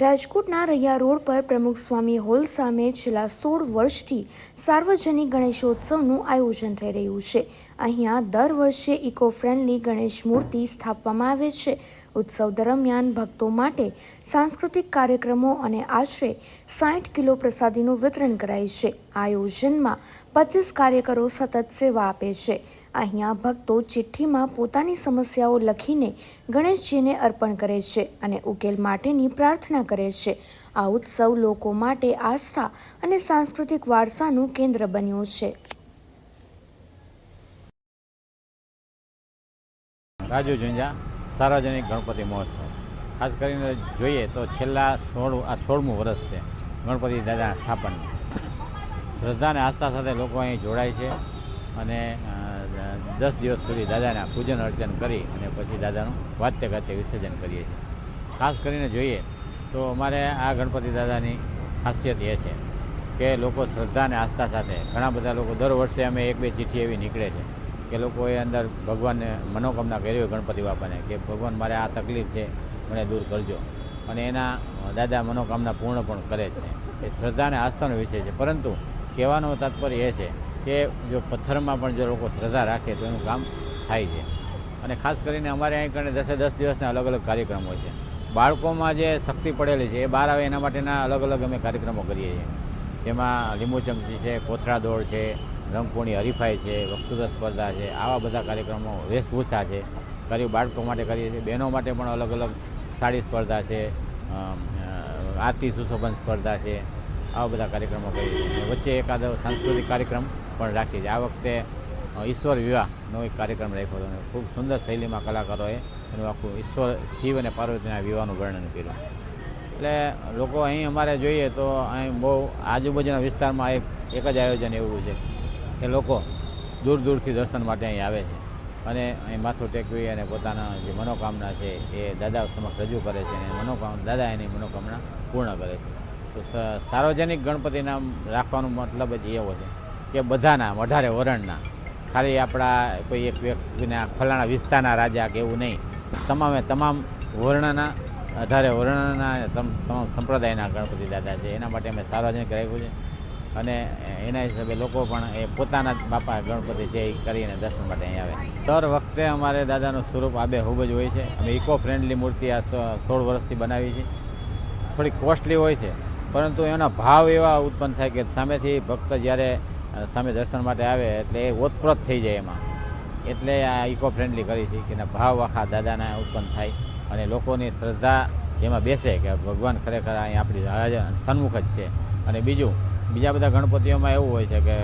રાજકોટના રૈયા રોડ પર પ્રમુખ સ્વામી હોલ સામે છેલ્લા સોળ વર્ષથી સાર્વજનિક ગણેશોત્સવનું આયોજન થઈ રહ્યું છે. અહીંયા દર વર્ષે ઇકો ફ્રેન્ડલી ગણેશ મૂર્તિ સ્થાપવામાં આવે છે. ઉત્સવ દરમિયાન ભક્તો માટે સાંસ્કૃતિક કાર્યક્રમો અને આશરે સાઠ કિલો પ્રસાદીનું વિતરણ કરાય છે. આયોજનમાં પચીસ કાર્યકરો સતત સેવા આપે છે. અહીંયા ભક્તો ચિઠ્ઠીમાં પોતાની સમસ્યાઓ લખીને ગણેશજીને અર્પણ કરે છે અને ઉકેલ માટેની પ્રાર્થના કરે છે. આ ઉત્સવ લોકો માટે આસ્થા અને સાંસ્કૃતિક વારસાનું કેન્દ્ર બન્યું છે. રાજુ ઝુંઝા, સાર્વજનિક ગણપતિ મહોત્સવ. ખાસ કરીને જોઈએ તો છેલ્લા સોળ, આ સોળમું વર્ષ છે ગણપતિ દાદાના સ્થાપનનું. શ્રદ્ધા અને આસ્થા સાથે લોકો અહીં જોડાય છે અને દસ દિવસ સુધી દાદાના પૂજન અર્ચન કરી અને પછી દાદાનું વાત્ય ગાતે વિસર્જન કરીએ છીએ. ખાસ કરીને જોઈએ તો અમારે આ ગણપતિ દાદાની ખાસિયત એ છે કે લોકો શ્રદ્ધા અને આસ્થા સાથે, ઘણા બધા લોકો દર વર્ષે અમે એક બે ચિઠ્ઠી એવી નીકળે છે કે લોકોએ અંદર ભગવાનને મનોકામના કરી હોય ગણપતિ બાપાને કે ભગવાન મારે આ તકલીફ છે, મને દૂર કરજો. અને એના દાદા મનોકામના પૂર્ણ પણ કરે છે. એ શ્રદ્ધા અને આસ્થાનો વિષય છે. પરંતુ કહેવાનો તાત્પર્ય એ છે કે જો પથ્થરમાં પણ જો લોકો શ્રદ્ધા રાખે તો એનું કામ થાય છે. અને ખાસ કરીને અમારે અહીં કણે દસે દસ દિવસના અલગ અલગ કાર્યક્રમો છે. બાળકોમાં જે શક્તિ પડેલી છે એ બહાર આવે એના માટેના અલગ અલગ અમે કાર્યક્રમો કરીએ છીએ. જેમાં લીંબુ ચમચી છે, કોથળા દોડ છે, રંગપૂર્ણી હરીફાઈ છે, વક્તૃત્વ સ્પર્ધા છે, આવા બધા કાર્યક્રમો વેશભૂષા છે. કરી બાળકો માટે કરીએ છીએ. બહેનો માટે પણ અલગ અલગ સાડી સ્પર્ધા છે આરતી સુશોભન સ્પર્ધા છે. આવા બધા કાર્યક્રમો કરીએ છીએ. વચ્ચે એકાદ સાંસ્કૃતિક કાર્યક્રમ પણ રાખી છે. આ વખતે ઈશ્વર વિવાહનો એક કાર્યક્રમ રાખ્યો હતો ખૂબ સુંદર શૈલીમાં કલાકારોએ એનું આખું ઈશ્વર, શિવ અને પાર્વતીના વિવાહનું વર્ણન કર્યું. એટલે લોકો અહીં અમારે જોઈએ તો અહીં બહુ આજુબાજુના વિસ્તારમાં એક એક જ આયોજન એવું છે કે લોકો દૂર દૂરથી દર્શન માટે અહીં આવે છે. અને અહીં માથું ટેકવી અને પોતાના જે મનોકામના છે એ દાદા સમક્ષ રજૂ કરે છે અને મનોકામના દાદા એની મનોકામના પૂર્ણ કરે છે. તો સાર્વજનિક ગણપતિ નામ રાખવાનો મતલબ જ એવો છે. કે બધાના, વધારે વરણના. ખાલી આપણા કોઈ એક વ્યક્તિના, ફલાણા વિસ્તારના રાજા કે એવું નહીં. તમામે તમામ વર્ણના અઢારે વર્ણના, તમ- તમામ સંપ્રદાયના ગણપતિ દાદા છે. એના માટે અમે સાર્વજનિક રાખ્યું છે. અને એના હિસાબે લોકો પણ એ પોતાના બાપા ગણપતિ છે એ કરીને દર્શન માટે અહીં આવે. દર વખતે અમારે દાદાનું સ્વરૂપ આબે ખૂબ જ હોય છે. અમે ઇકો ફ્રેન્ડલી મૂર્તિ આ સોળ વર્ષથી બનાવી છે. થોડી કોસ્ટલી હોય છે. પરંતુ એના ભાવ એવા ઉત્પન્ન થાય કે સામેથી ભક્ત જ્યારે સામે દર્શન માટે આવે એટલે એ ઓતપ્રોત થઈ જાય એમાં. એટલે આ ઇકો ફ્રેન્ડલી કરી છે કે ભાવ આખા દાદાના ઉત્પન્ન થાય અને લોકોની શ્રદ્ધા એમાં બેસે કે ભગવાન ખરેખર અહીં આપણી સન્મુખ જ છે. અને બીજું, બીજા બધા ગણપતિઓમાં એવું હોય છે કે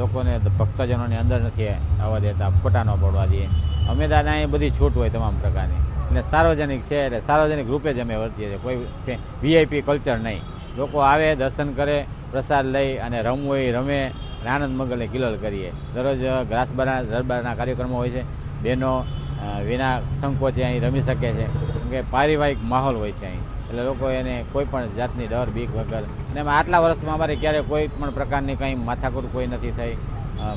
લોકોને ભક્તજનોની અંદર નથી આવવા દેતા, ફોટા ન પડવા દઈએ અમે દાદા અહીં બધી છૂટ હોય તમામ પ્રકારની. એટલે સાર્વજનિક છે એટલે સાર્વજનિક રૂપે જ અમે વર્તીએ છીએ. કોઈ વીઆઈપી કલ્ચર નહીં. લોકો આવે, દર્શન કરે, પ્રસાદ લઈ અને રમવું હોય, રમે અને આનંદ મંગલને કિલોલ કરીએ. દરરોજ ગ્રાસબારા દરબારના કાર્યક્રમો હોય છે. બહેનો વિના સંકોચે અહીં રમી શકે છે. કેમ કે પારિવારિક માહોલ હોય છે અહીં. એટલે લોકો એને કોઈ પણ જાતની ડર, બીક વગર. અને એમાં આટલા વર્ષમાં અમારે ક્યારે કોઈ પણ પ્રકારની કંઈ માથાકૂટ કોઈ નથી થઈ.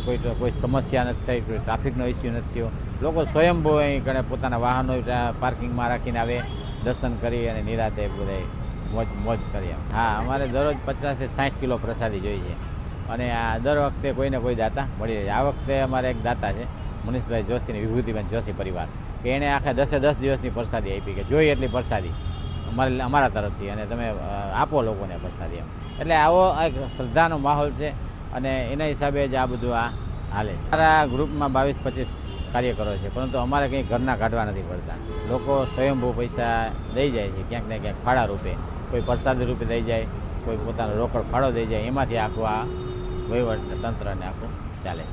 કોઈ કોઈ સમસ્યા નથી થઈ, કોઈ ટ્રાફિકનો ઇસ્યુ નથી થયો. લોકો સ્વયંભૂ અહીં કણે પોતાના વાહનો પાર્કિંગમાં રાખીને આવે, દર્શન કરી અને નિરાતે બધા મોજ મોજ કરી હા, અમારે દરરોજ પચાસથી સાઠ કિલો પ્રસાદી જોઈએ છે. અને આ દર વખતે કોઈને કોઈ દાતા મળી રહે. આ વખતે અમારે એક દાતા છે, મનીષભાઈ જોશી અને વિભૂતિબેન જોશી પરિવાર, કે એણે આખા દસે દસ દિવસની પ્રસાદી આપી કે જોઈએ એટલી પ્રસાદી અમારે, અમારા તરફથી અને તમે આપો લોકોને પ્રસાદી એમ. એટલે આવો એક શ્રદ્ધાનો માહોલ છે અને એના હિસાબે જ આ બધું આ હાલે અમારા ગ્રુપમાં બાવીસ પચીસ કાર્યકરો છે, પરંતુ અમારે કંઈ ઘરના કાઢવા નથી પડતા. લોકો સ્વયંભૂ પૈસા દઈ જાય છે, ક્યાંક ને ક્યાંક ફાળા રૂપે. કોઈ પ્રસાદી રૂપે દઈ જાય, કોઈ પોતાનો રોકડ ફાળો દઈ જાય, એમાંથી આખું આ વહીવટ તંત્રને આખું ચાલે.